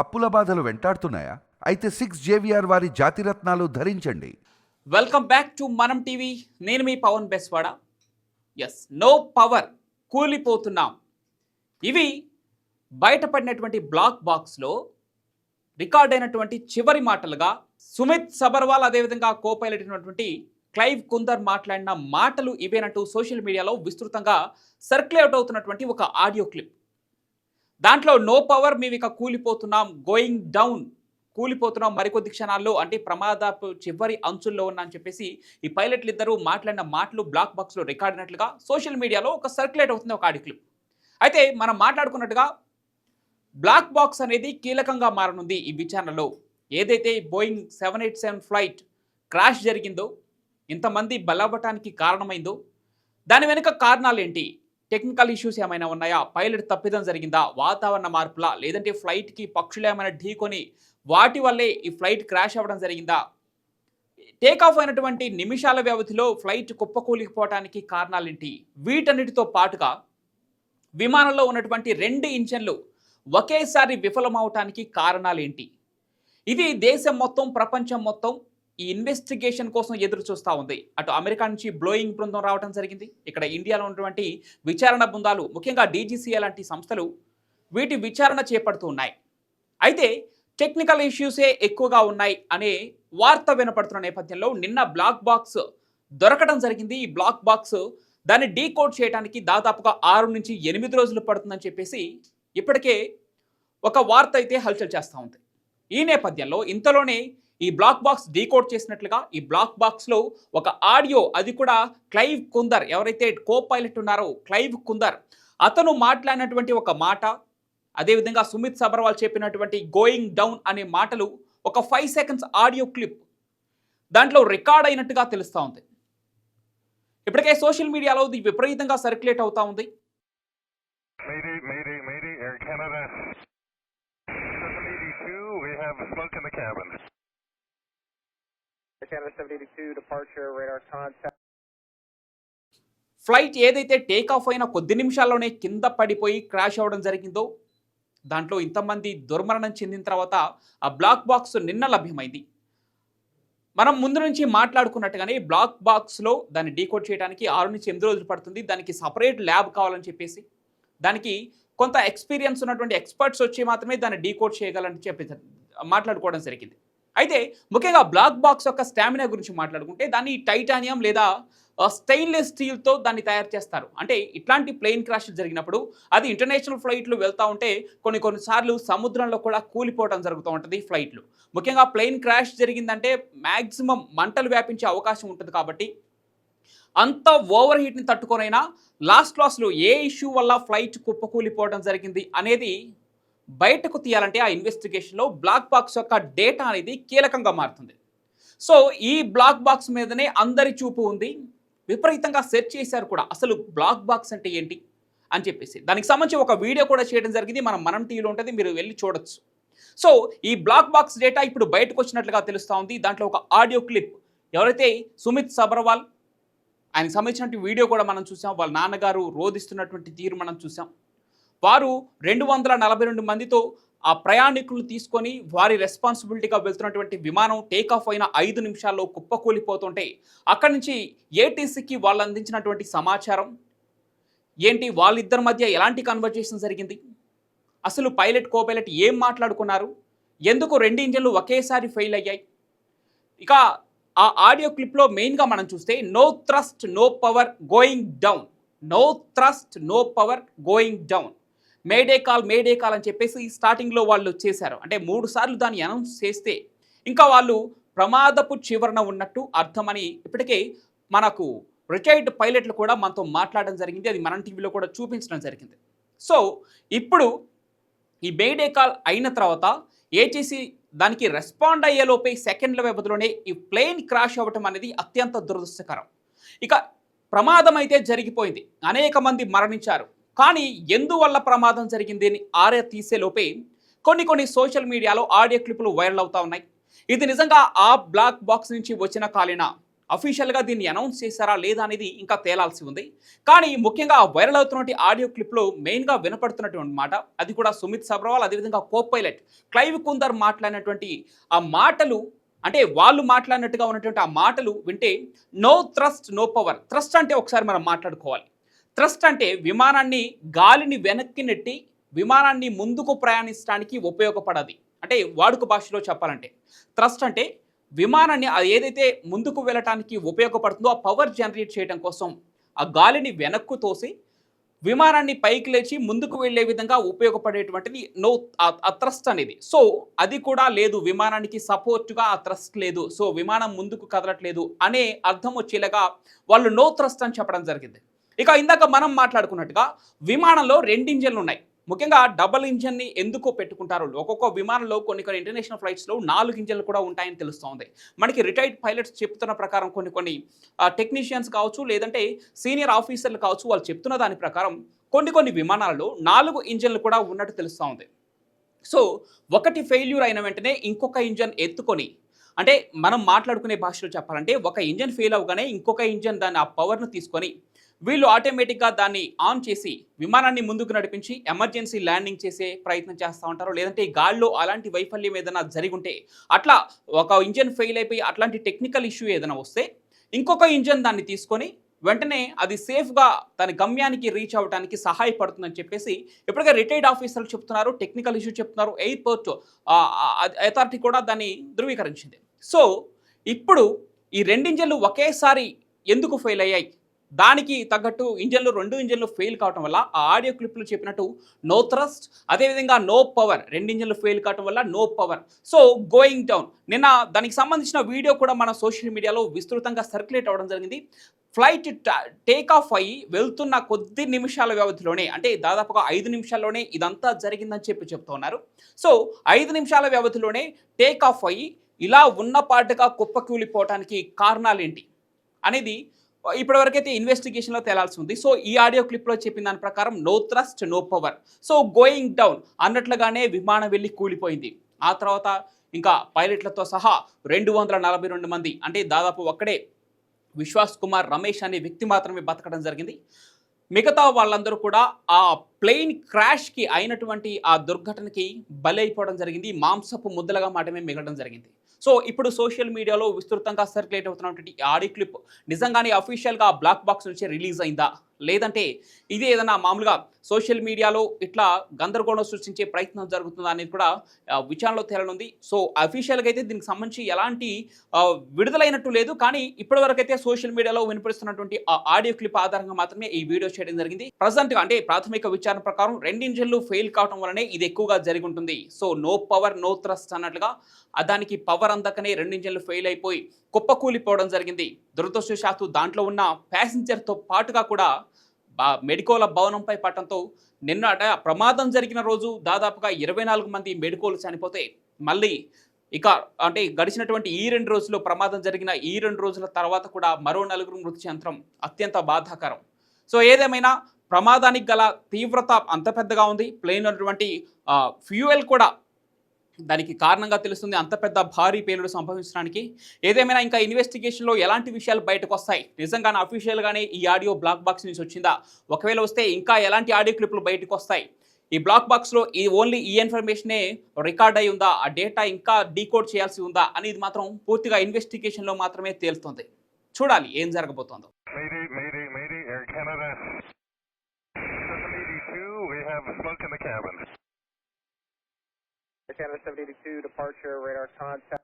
అప్పుల బాధలు వెంటాడుతున్నాయా? అయితే సిక్స్ జేవిఆర్ వారి జాతిరత్నాలు ధరించండి. Welcome back to Manam TV నేను మీ Pavan Beswada. Yes no power కూలిపోతున్నాం. ఇవి బయటపడినటువంటి బ్లాక్ బాక్స్లో రికార్డ్ అయినటువంటి చివరి మాటలుగా సుమిత్ సబర్వాల్ అదేవిధంగా కోపైలట్ అయినటువంటి క్లైవ్ కుందర్ మాట్లాడిన మాటలు ఇవేనంటూ సోషల్ మీడియాలో విస్తృతంగా సర్క్యులేట్ అవుతున్నటువంటి ఒక ఆడియో క్లిప్ దాంట్లో నో పవర్ మేము ఇక కూలిపోతున్నాం గోయింగ్ డౌన్ కూలిపోతున్నాం మరికొద్ది క్షణాల్లో అంటే ప్రమాదపు చివరి అంచుల్లో ఉన్నా అని చెప్పేసి ఈ పైలట్లు ఇద్దరు మాట్లాడిన మాటలు బ్లాక్ బాక్స్లో రికార్డ్ అయినట్లుగా సోషల్ మీడియాలో ఒక సర్క్యులేట్ అవుతుంది ఒక ఆడియో అయితే మనం మాట్లాడుకున్నట్టుగా బ్లాక్ బాక్స్ అనేది కీలకంగా మారనుంది ఈ విచారణలో. ఏదైతే Boeing seven eight seven flight crash జరిగిందో ఇంతమంది బలవ్వటానికి కారణమైందో దాని వెనుక కారణాలు ఏంటి టెక్నికల్ ఇష్యూస్ ఏమైనా ఉన్నాయా? పైలట్ తప్పిదం జరిగిందా? వాతావరణ మార్పులా? లేదంటే ఫ్లైట్కి పక్షులు ఏమైనా ఢీకొని వాటి వల్లే ఈ ఫ్లైట్ క్రాష్ అవ్వడం జరిగిందా? టేకాఫ్ అయినటువంటి నిమిషాల వ్యవధిలో ఫ్లైట్ కుప్పకూలిపోవటానికి కారణాలేంటి? వీటన్నిటితో పాటుగా విమానంలో ఉన్నటువంటి రెండు ఇంజన్లు ఒకేసారి విఫలమవటానికి కారణాలేంటి? ఇది దేశం మొత్తం ప్రపంచం మొత్తం ఈ ఇన్వెస్టిగేషన్ కోసం ఎదురు చూస్తూ ఉంది. అటు అమెరికా నుంచి బ్లోయింగ్ బృందం రావడం జరిగింది. ఇక్కడ ఇండియాలో ఉన్నటువంటి విచారణ బృందాలు ముఖ్యంగా డీజీసీఏ లాంటి సంస్థలు వీటి విచారణ చేపడుతూ ఉన్నాయి. అయితే టెక్నికల్ ఇష్యూసే ఎక్కువగా ఉన్నాయి అనే వార్త వినపడుతున్న నేపథ్యంలో నిన్న బ్లాక్ బాక్స్ దొరకడం జరిగింది. ఈ బ్లాక్ బాక్స్ దాన్ని డీకోడ్ చేయడానికి దాదాపుగా ఆరు నుంచి ఎనిమిది రోజులు పడుతుందని చెప్పేసి ఇప్పటికే ఒక వార్త అయితే హల్చల్ చేస్తూ ఉంది. ఈ నేపథ్యంలో ఇంతలోనే ఈ బ్లాక్ బాక్స్ డీకోడ్ చేసినట్లుగా ఈ బ్లాక్ బాక్స్లో ఒక ఆడియో అది కూడా క్లైవ్ కుందర్. ఎవరైతే కో పైలట్ ఉన్నారో క్లైవ్ కుందర్. అతను మాట్లాడినటువంటి ఒక మాట అదేవిధంగా సుమిత్ సబర్వాల్ చెప్పినటువంటి గోయింగ్ డౌన్ అనే మాటలు ఒక ఫైవ్ సెకండ్స్ ఆడియో క్లిప్. దాంట్లో రికార్డ్ అయినట్టుగా తెలుస్తూ ఉంది. ఇప్పటికే సోషల్ మీడియాలో ఇది విపరీతంగా సర్క్యులేట్ అవుతా ఉంది. We have smoke in the cabin. Flight ఏదైతే టేక్ ఆఫ్ అయిన కొద్ది నిమిషాల్లోనే కింద పడిపోయి క్రాష్ అవ్వడం జరిగిందో దాంట్లో ఇంతమంది దుర్మరణం చెందిన తర్వాత ఆ బ్లాక్ బాక్స్ నిన్న లభ్యమైంది. మనం ముందు నుంచి మాట్లాడుకున్నట్టుగానే బ్లాక్ బాక్స్లో దాన్ని డీకోడ్ చేయడానికి ఆరు నుంచి ఎనిమిది రోజులు పడుతుంది. దానికి సపరేట్ ల్యాబ్ కావాలని చెప్పేసి దానికి కొంత ఎక్స్పీరియన్స్ ఉన్నటువంటి ఎక్స్పర్ట్స్ వచ్చి మాత్రమే దాన్ని డీకోడ్ చేయగలని చెప్పి మాట్లాడుకోవడం జరిగింది. అయితే ముఖ్యంగా బ్లాక్ బాక్స్ యొక్క స్టామినా గురించి మాట్లాడుకుంటే దాన్ని టైటానియం లేదా స్టెయిన్లెస్ స్టీల్తో దాన్ని తయారు చేస్తారు. అంటే ఇట్లాంటి ప్లేన్ క్రాష్ జరిగినప్పుడు అది ఇంటర్నేషనల్ ఫ్లైట్లు వెళ్తూ ఉంటే కొన్ని కొన్నిసార్లు సముద్రంలో కూడా కూలిపోవడం జరుగుతూ ఉంటుంది ఫ్లైట్లు. ముఖ్యంగా ప్లేన్ క్రాష్ జరిగిందంటే మ్యాక్సిమం మంటలు వ్యాపించే అవకాశం ఉంటుంది కాబట్టి అంత ఓవర్ హీట్ని తట్టుకొనైనా లాస్ట్ లాస్లో ఏ ఇష్యూ వల్ల ఫ్లైట్ కుప్పకూలిపోవడం జరిగింది అనేది బయటకు తీయాలంటే ఆ ఇన్వెస్టిగేషన్లో బ్లాక్ బాక్స్ యొక్క డేటా అనేది కీలకంగా మారుతుంది. సో ఈ బ్లాక్ బాక్స్ మీదనే అందరి చూపు ఉంది. విపరీతంగా సెర్చ్ చేశారు కూడా. అసలు బ్లాక్ బాక్స్ అంటే ఏంటి? అని చెప్పేసి. దానికి సంబంధించి ఒక వీడియో కూడా చేయడం జరిగింది. మనం మనం టీవీలో ఉంటుంది. మీరు వెళ్ళి చూడొచ్చు. సో ఈ బ్లాక్ బాక్స్ డేటా ఇప్పుడు బయటకు వచ్చినట్లుగా తెలుస్తూ ఉంది. దాంట్లో ఒక ఆడియో క్లిప్. ఎవరైతే సుమిత్ సబర్వాల్ ఆయనకు సంబంధించినటువంటి వీడియో కూడా మనం చూసాం. వాళ్ళ నాన్నగారు రోధిస్తున్నటువంటి తీరు మనం చూసాం. వారు రెండు వందల నలభై రెండు మందితో ఆ ప్రయాణికులు తీసుకొని వారి రెస్పాన్సిబిలిటీగా వెళ్తున్నటువంటి విమానం టేక్ ఆఫ్ అయిన ఐదు నిమిషాల్లో కుప్పకూలిపోతుంటే అక్కడి నుంచి ఏటీసీకి వాళ్ళు అందించినటువంటి సమాచారం? ఏంటి వాళ్ళిద్దరి మధ్య ఎలాంటి కన్వర్జేషన్ జరిగింది? అసలు పైలట్ కో పైలట్ ఏం మాట్లాడుకున్నారు? ఎందుకు రెండు ఇంజన్లు ఒకేసారి ఫెయిల్ అయ్యాయి? ఇక ఆ ఆడియో క్లిప్లో మెయిన్గా మనం చూస్తే no thrust no power going down no thrust no power going down mayday call mayday call అని చెప్పేసి స్టార్టింగ్లో వాళ్ళు చేశారు. అంటే మూడు సార్లు దాన్ని అనౌన్స్ చేస్తే ఇంకా వాళ్ళు ప్రమాదపు చివరన ఉన్నట్టు అర్థమని ఇప్పటికే మనకు రిటైర్డ్ పైలట్లు కూడా మనతో మాట్లాడడం జరిగింది. అది మనం టీవీలో కూడా చూపించడం జరిగింది. సో ఇప్పుడు ఈ మేడే కాల్ అయిన తర్వాత ఏటీసీ దానికి రెస్పాండ్ అయ్యేలోపే సెకండ్ల వ్యవధిలోనే ఈ ప్లేన్ క్రాష్ అవ్వటం అనేది అత్యంత దురదృష్టకరం. ఇక ప్రమాదం అయితే జరిగిపోయింది. అనేక మంది మరణించారు. కానీ ఎందువల్ల ప్రమాదం జరిగింది అని ఆరా తీసేలోపే కొన్ని కొన్ని సోషల్ మీడియాలో ఆడియో క్లిప్లు వైరల్ అవుతా ఉన్నాయి. ఇది నిజంగా ఆ బ్లాక్ బాక్స్ నుంచి వచ్చిన కాలినా? అఫీషియల్గా దీన్ని అనౌన్స్ చేశారా లేదా అనేది ఇంకా తేలాల్సి ఉంది. కానీ ముఖ్యంగా వైరల్ అవుతున్నటువంటి ఆడియో క్లిప్లో మెయిన్గా వినపడుతున్నటువంటి మాట అది కూడా సుమిత్ సబ్రవాల్ అదేవిధంగా కో పైలట్ క్లైవ్ కుందర్ మాట్లాడినటువంటి ఆ మాటలు అంటే వాళ్ళు మాట్లాడినట్టుగా ఉన్నటువంటి ఆ మాటలు వింటే no thrust no power thrust అంటే ఒకసారి మనం మాట్లాడుకోవాలి. థ్రస్ట్ అంటే విమానాన్ని గాలిని వెనక్కి నెట్టి విమానాన్ని ముందుకు ప్రయాణించడానికి ఉపయోగపడది. అంటే వాడుక భాషలో చెప్పాలంటే. థ్రస్ట్ అంటే విమానాన్ని అది ఏదైతే ముందుకు వెళ్ళటానికి ఉపయోగపడుతుందో ఆ పవర్ జనరేట్ చేయడం కోసం ఆ గాలిని వెనక్కు తోసి విమానాన్ని పైకి లేచి ముందుకు వెళ్ళే విధంగా ఉపయోగపడేటువంటిది నో ఆ థ్రస్ట్ అనేది. సో అది కూడా లేదు విమానానికి సపోర్ట్గా ఆ థ్రస్ట్ లేదు సో విమానం ముందుకు కదలట్లేదు అనే అర్థం వచ్చేలాగా వాళ్ళు నో థ్రస్ట్ అని చెప్పడం జరిగింది. ఇక ఇందాక మనం మాట్లాడుకున్నట్టుగా విమానంలో రెండు ఇంజన్లు ఉన్నాయి. ముఖ్యంగా డబల్ ఇంజన్ని ఎందుకు పెట్టుకుంటారు? ఒక్కొక్క విమానంలో కొన్ని కొన్ని ఇంటర్నేషనల్ ఫ్లైట్స్లో నాలుగు ఇంజన్లు కూడా ఉంటాయని తెలుస్తోంది. మనకి రిటైర్డ్ పైలట్స్ చెప్తున్న ప్రకారం కొన్ని కొన్ని టెక్నీషియన్స్ కావచ్చు లేదంటే సీనియర్ ఆఫీసర్లు కావచ్చు వాళ్ళు చెప్తున్న దాని ప్రకారం కొన్ని కొన్ని విమానాలలో నాలుగు ఇంజన్లు కూడా ఉన్నట్టు తెలుస్తూ ఉంది సో ఒకటి ఫెయిల్యూర్ అయిన వెంటనే ఇంకొక ఇంజన్ ఎత్తుకొని అంటే మనం మాట్లాడుకునే భాషలో చెప్పాలంటే ఒక ఇంజన్ ఫెయిల్ అవగానే ఇంకొక ఇంజన్ దాన్ని ఆ పవర్ను తీసుకొని వీళ్ళు ఆటోమేటిక్గా దాన్ని ఆన్ చేసి విమానాన్ని ముందుకు నడిపించి ఎమర్జెన్సీ ల్యాండింగ్ చేసే ప్రయత్నం చేస్తూ ఉంటారు. లేదంటే గాల్లో అలాంటి వైఫల్యం ఏదైనా జరిగి ఉంటే అట్లా ఒక ఇంజన్ ఫెయిల్ అయిపోయి అట్లాంటి టెక్నికల్ ఇష్యూ ఏదైనా వస్తే ఇంకొక ఇంజన్ దాన్ని తీసుకొని వెంటనే అది సేఫ్గా తన గమ్యానికి రీచ్ అవ్వడానికి సహాయపడుతుందని చెప్పేసి ఇప్పటికే రిటైర్డ్ ఆఫీసర్లు చెప్తున్నారు టెక్నికల్ ఇష్యూ చెప్తున్నారు ఎయిర్పోర్ట్ అథారిటీ కూడా దాన్ని ధృవీకరించింది. సో ఇప్పుడు ఈ రెండు ఇంజన్లు ఒకేసారి ఎందుకు ఫెయిల్ అయ్యాయి? దానికి తగ్గట్టు ఇంజన్లు రెండు ఇంజన్లు ఫెయిల్ కావటం వల్ల ఆ ఆడియో క్లిప్లు చెప్పినట్టు నో థ్రస్ట్ అదేవిధంగా నో పవర్ రెండు ఇంజన్లు ఫెయిల్ కావటం వల్ల no power so going down నిన్న దానికి సంబంధించిన వీడియో కూడా మన సోషల్ మీడియాలో విస్తృతంగా సర్క్యులేట్ అవ్వడం జరిగింది. ఫ్లైట్ టేక్ ఆఫ్ అయ్యి వెళ్తున్న కొద్ది నిమిషాల వ్యవధిలోనే అంటే దాదాపుగా ఐదు నిమిషాల్లోనే ఇదంతా జరిగిందని చెప్పి చెప్తూ ఉన్నారు. సో ఐదు నిమిషాల వ్యవధిలోనే టేక్ ఆఫ్ అయ్యి ఇలా ఉన్నపాటుగా కుప్పకూలిపోవటానికి కారణాలేంటి? అనేది ఇప్పటివరకైతే ఇన్వెస్టిగేషన్లో తేలాల్సి ఉంది సో ఈ ఆడియో క్లిప్లో చెప్పిన దాని ప్రకారం no thrust no power so going down అన్నట్లుగానే విమానం వెళ్ళి కూలిపోయింది. ఆ తర్వాత ఇంకా పైలట్లతో సహా రెండు వందల నలభై రెండు మంది అంటే దాదాపు ఒక్కడే విశ్వాస్ కుమార్ రమేష్ అనే వ్యక్తి మాత్రమే బతకడం జరిగింది. మిగతా వాళ్ళందరూ కూడా ఆ ప్లేన్ క్రాష్కి అయినటువంటి ఆ దుర్ఘటనకి బలైపోవడం జరిగింది. మాంసపు ముద్దలుగా మాటమే మిగలడం జరిగింది. సో ఇప్పుడు సోషల్ మీడియాలో విస్తృతంగా సర్క్యులేట్ అవుతున్నటువంటి ఆడి ఆడియో క్లిప్ నిజంగానే అఫీషియల్గా బ్లాక్ బాక్స్ నుంచి రిలీజ్ అయిందా? లేదంటే ఇది ఏదైనా మామూలుగా సోషల్ మీడియాలో ఇట్లా గందరగోళం సృష్టించే ప్రయత్నం జరుగుతుందా అనేది కూడా విచారణలో తేలనుంది. సో అఫీషియల్గా అయితే దీనికి సంబంధించి ఎలాంటి విడుదలైనట్టు లేదు. కానీ ఇప్పటివరకు అయితే సోషల్ మీడియాలో వినిపిస్తున్నటువంటి ఆ ఆడియో క్లిప్ ఆధారంగా మాత్రమే ఈ వీడియో చేయడం జరిగింది. ప్రజెంట్ అంటే ప్రాథమిక విచారణ ప్రకారం రెండింజన్లు ఫెయిల్ కావడం వలనే ఇది ఎక్కువగా జరిగి ఉంటుంది. So no power no thrust అన్నట్లుగా దానికి పవర్ అందకనే రెండింజన్లు ఫెయిల్ అయిపోయి కుప్పకూలిపోవడం జరిగింది. దురదృష్టవశాత్తు దాంట్లో ఉన్న ప్యాసింజర్తో పాటుగా కూడా బా- మెడికోల భవనంపై పట్టడంతో నిన్న ప్రమాదం జరిగిన రోజు దాదాపుగా ఇరవై నాలుగు మంది మెడికోలు చనిపోతే మళ్ళీ ఇక అంటే గడిచినటువంటి ఈ రెండు రోజుల్లో ప్రమాదం జరిగిన ఈ రెండు రోజుల తర్వాత కూడా మరో నలుగురు మృతి చెందడం అత్యంత బాధాకరం. సో ఏదేమైనా ప్రమాదానికి గల తీవ్రత అంత పెద్దగా ఉంది. ప్లేన్ ఉన్నటువంటి ఫ్యూయల్ కూడా దానికి కారణంగా తెలుస్తుంది అంత పెద్ద భారీ పేలుడు సంభవించడానికి. ఏదేమైనా ఇంకా ఇన్వెస్టిగేషన్లో ఎలాంటి విషయాలు బయటకు వస్తాయి? నిజంగానే అఫీషియల్గానే ఈ ఆడియో బ్లాక్ బాక్స్ నుంచి వచ్చిందా? ఒకవేళ వస్తే ఇంకా ఎలాంటి ఆడియో క్లిప్లు బయటకు వస్తాయి? ఈ బ్లాక్ బాక్స్లో ఈ ఓన్లీ ఈ ఇన్ఫర్మేషనే రికార్డ్ అయి ఉందా? ఆ డేటా ఇంకా డీకోడ్ చేయాల్సి ఉందా? అనేది మాత్రం పూర్తిగా ఇన్వెస్టిగేషన్లో మాత్రమే తేలుతుంది. చూడాలి ఏం జరగబోతోందో. Mayday, Mayday, Mayday, Air Canada. 782, we have smoke in the cabin. Canada 782 departure radar contact.